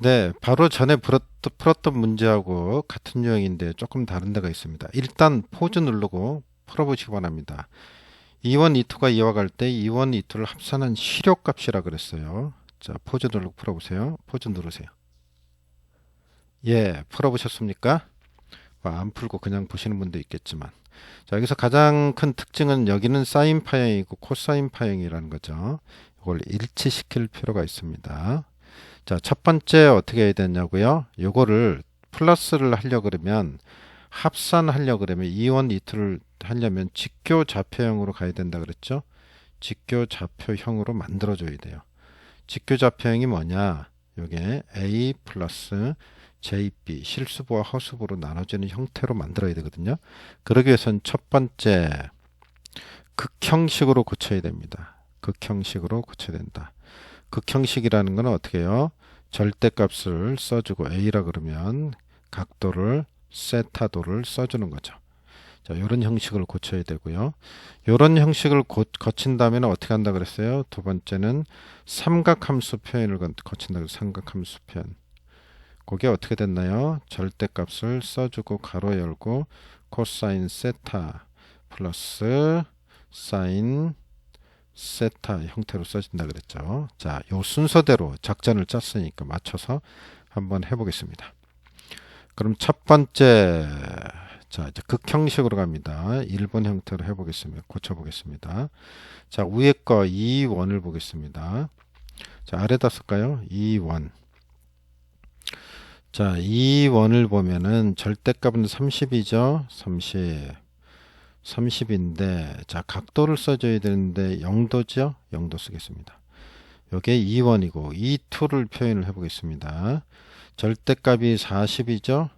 네, 바로 전에 풀었, 풀었던 문제하고 같은 유형인데 조금 다른 데가 있습니다. 일단 포즈 누르고 풀어보시기 바랍니다. 2원, 2투가 이어갈 때 2원, 2투를 합산한 실효값이라 그랬어요. 자, 포즈 누르고 풀어보세요. 포즈 누르세요. 예, 풀어보셨습니까? 뭐안 풀고 그냥 보시는 분도 있겠지만. 자, 여기서 가장 큰 특징은 여기는 사인 파형이고 코사인 파형이라는 거죠. 이걸 일치시킬 필요가 있습니다. 자, 첫 번째 어떻게 해야 되냐고요? 요거를 플러스를 하려 그러면 합산하려 그러면 2원 2투를 하려면 직교 좌표형으로 가야 된다 그랬죠? 직교 좌표형으로 만들어 줘야 돼요. 직교 좌표형이 뭐냐? 요게 A 플러스 JB 실수부와 허수부로 나눠지는 형태로 만들어야 되거든요. 그러기 위해선 첫 번째 극형식으로 고쳐야 됩니다. 극형식으로 고쳐야 된다. 극형식이라는 건 어떻게 해요? 절대값을 써주고 a라 그러면 각도를 세타도를 써주는 거죠. 자, 이런 형식을 고쳐야 되고요. 이런 형식을 고, 거친 다음에는 어떻게 한다 그랬어요? 두 번째는 삼각함수 표현을 거친다 그래서 삼각함수 표현. 그게 어떻게 됐나요? 절대값을 써주고 가로 열고 코사인 세타 플러스 사인 세타 형태로 써진다 그랬죠. 자, 요 순서대로 작전을 짰으니까 맞춰서 한번 해보겠습니다. 그럼 첫 번째 자 이제 극형식으로 갑니다. 1번 형태로 해보겠습니다. 고쳐보겠습니다. 자 위에 거 2원을 보겠습니다. 자 아래다 쓸까요? 2원 자 2원을 보면은 절대값은 30이죠. 30 30인데 자 각도를 써줘야 되는데 0도죠. 0도 쓰겠습니다. 요게 2원이고 2투를 표현을 해보겠습니다. 절대값이 40이죠.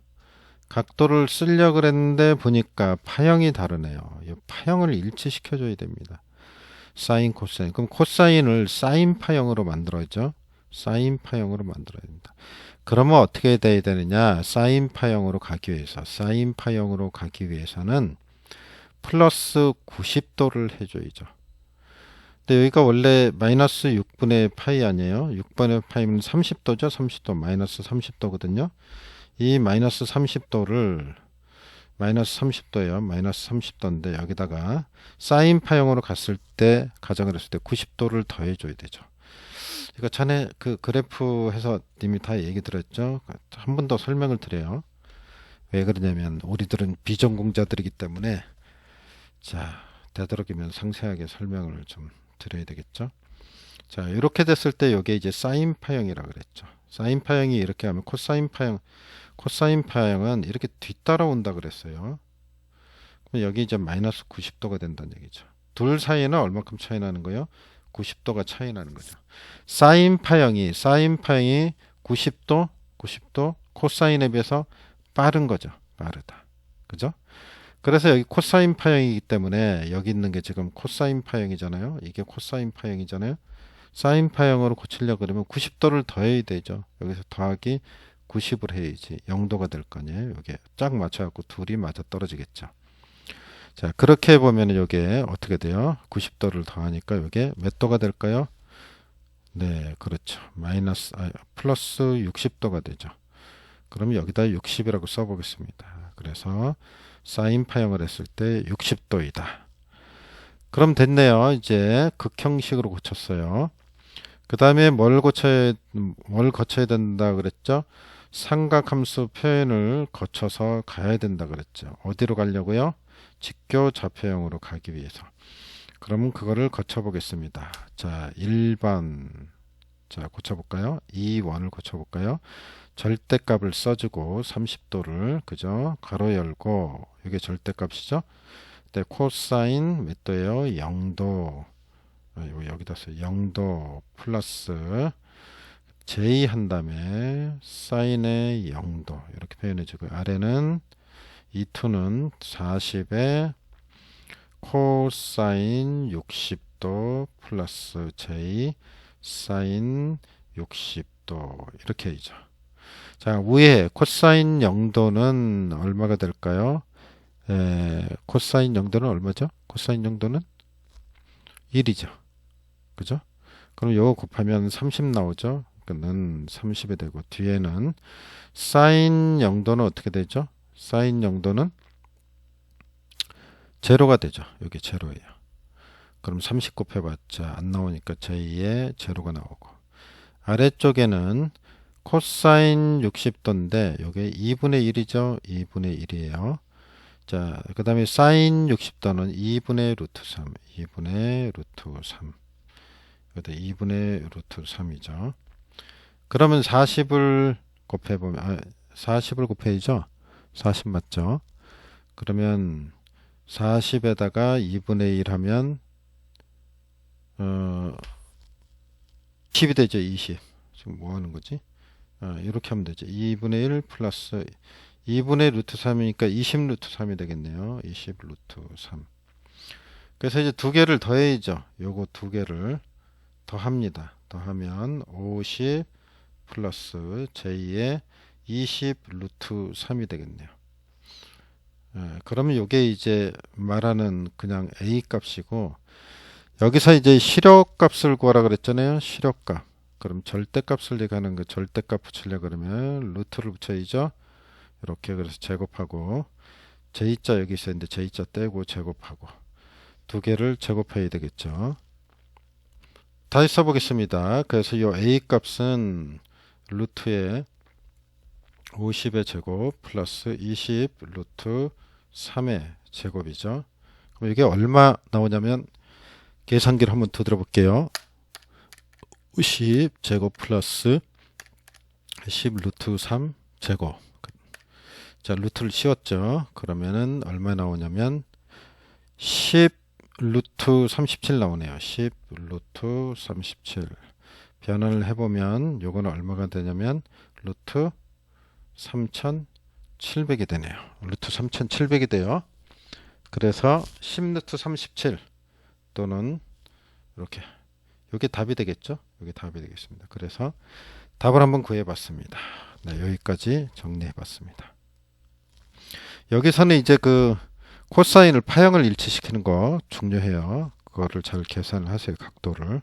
각도를 쓰려 그랬는데 보니까 파형이 다르네요. 이 파형을 일치시켜 줘야 됩니다. 사인 코사인. 그럼 코사인을 사인 파형으로 만들어야죠. 사인 파형으로 만들어야 됩니다. 그러면 어떻게 돼야 되느냐? 사인 파형으로 가기 위해서 사인 파형으로 가기 위해서는 플러스 90도를 해줘야죠. 근데 여기가 원래 마이너스 6분의 파이 아니에요? 6분의 파이면 30도죠? 30도 마이너스 30도거든요. 이 마이너스 30도를 마이너스 30도예요. 마이너스 30도인데 여기다가 사인 파형으로 갔을 때 가정을 했을 때 90도를 더해 줘야 되죠. 이거 전에 그 그래프 해서 님이 다 얘기 들었죠. 한 번 더 설명을 드려요. 왜 그러냐면 우리들은 비전공자들이기 때문에 자 되도록이면 상세하게 설명을 좀 드려야 되겠죠. 자 이렇게 됐을 때 이게 이제 사인 파형이라 그랬죠. 사인 파형이 이렇게 하면 코사인 파형 코사인 파형은 이렇게 뒤따라온다 그랬어요. 그럼 여기 이제 마이너스 90도가 된다는 얘기죠. 둘 사이에는 얼마큼 차이 나는 거예요? 90도가 차이 나는 거죠. 사인 파형이 사인 파형이 90도 90도 코사인에 비해서 빠른 거죠. 빠르다. 그죠? 그래서 여기 코사인 파형이기 때문에 여기 있는 게 지금 코사인 파형이잖아요. 이게 코사인 파형이잖아요. 사인 파형으로 고치려 그러면 90도를 더해야 되죠. 여기서 더하기 90을 해야지 0도가 될 거 아니에요. 여기에 짝 맞춰갖고 둘이 맞아 떨어지겠죠. 자 그렇게 보면 이게 어떻게 돼요? 90도를 더하니까 이게 몇 도가 될까요? 네 그렇죠. 마이너스 아, 플러스 60도가 되죠. 그러면 여기다 60이라고 써보겠습니다. 그래서 사인 파형을 했을 때 60도이다. 그럼 됐네요. 이제 극형식으로 고쳤어요. 그 다음에 뭘 고쳐야, 뭘 거쳐야 된다 그랬죠? 삼각함수 표현을 거쳐서 가야 된다 그랬죠. 어디로 가려고요? 직교 좌표형으로 가기 위해서. 그러면 그거를 거쳐 보겠습니다. 자, 1번. 자, 고쳐볼까요? 2원을 고쳐볼까요? 절대값을 써주고 30도를 그죠? 가로 열고 이게 절대값이죠? 네, 코사인 몇 도예요? 0도. 아, 여기다 써요. 0도 플러스 j 한 다음에 사인의 0도 이렇게 표현해 주고 아래는 이2는 40에 코사인 60도 플러스 j 사인 60도 이렇게 해야죠. 자 위에 코사인 0도는 얼마가 될까요? 에, 코사인 0도는 얼마죠? 코사인 0도는 1이죠. 그죠? 그럼 요거 곱하면 30 나오죠? 는 30이 되고 뒤에는 사인 영도는 어떻게 되죠? 사인 영도는 제로가 되죠. 여기 제로예요. 그럼 30 곱해봤자 안 나오니까 제2의 제로가 나오고 아래쪽에는 코사인 60도인데 요게 2분의 1이죠. 2분의 1이에요. 자, 그 다음에 사인 60도는 2분의 루트 3, 2분의 루트 3. 여기다 2분의 루트 3이죠. 그러면 40을 곱해보면, 아, 40을 곱해야죠. 40 맞죠? 그러면 40에다가 2분의 1 하면, 어, 10이 되죠, 20. 지금 뭐 하는 거지? 아, 이렇게 하면 되죠. 2분의 1 플러스 2분의 루트 3이니까 20 루트 3이 되겠네요. 20 루트 3. 그래서 이제 두 개를 더해야죠. 요거 두 개를 더합니다. 더하면 50 플러스 j2의 20 루트 3이 되겠네요. 예, 그러면 요게 이제 말하는 그냥 a 값이고 여기서 이제 시력값을 구하라 그랬잖아요. 시력값. 그럼 절대값을 얘기하는 그 절대값 붙이려 그러면 루트를 붙여야죠. 이렇게 그래서 제곱하고 j자 여기 있었는데 j 자 떼고 제곱하고 두 개를 제곱해야 되겠죠. 다시 써보겠습니다. 그래서 이 a 값은 루트에 50의 제곱 플러스 20 루트 3의 제곱이죠. 그럼 이게 얼마 나오냐면 계산기를 한번 두드려 볼게요. 50 제곱 플러스 10 루트 3 제곱. 자 루트를 씌웠죠. 그러면은 얼마 나오냐면 10 루트 37 나오네요. 10 루트 37 변환을 해보면 요거는 얼마가 되냐면 루트 3700이 되네요. 루트 3700이 돼요. 그래서 10 루트 37 또는 이렇게 이게 답이 되겠죠 이게 답이 되겠습니다 그래서 답을 한번 구해 봤습니다 네, 여기까지 정리해 봤습니다 여기서는 이제 그 코사인을 파형을 일치시키는 거 중요해요. 그거를 잘 계산을 하세요. 각도를.